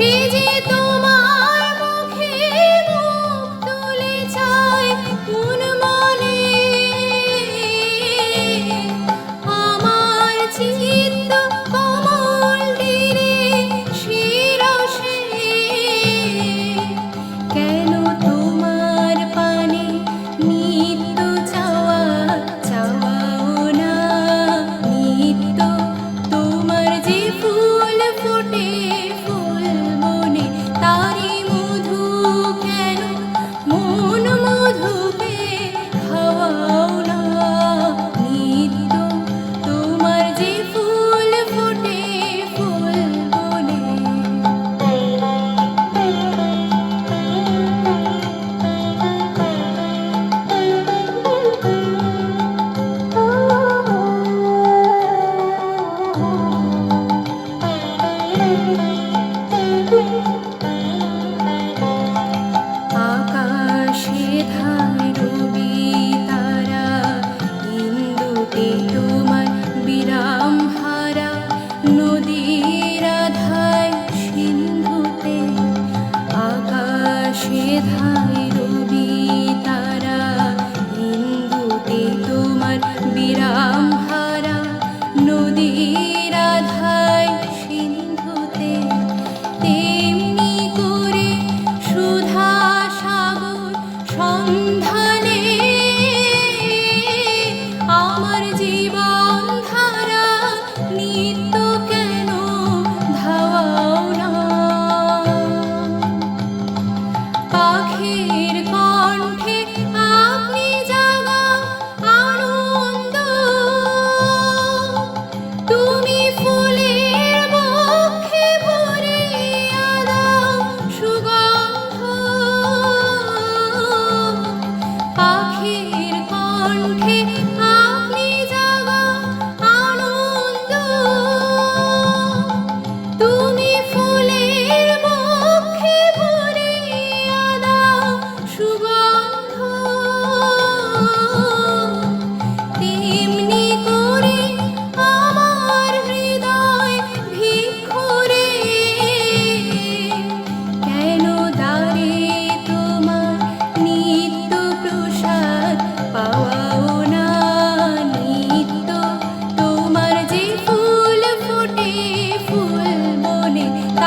সে তোমার ভাই রবি তারা হিন্দুতে তোমার বিরাট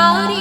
Oh.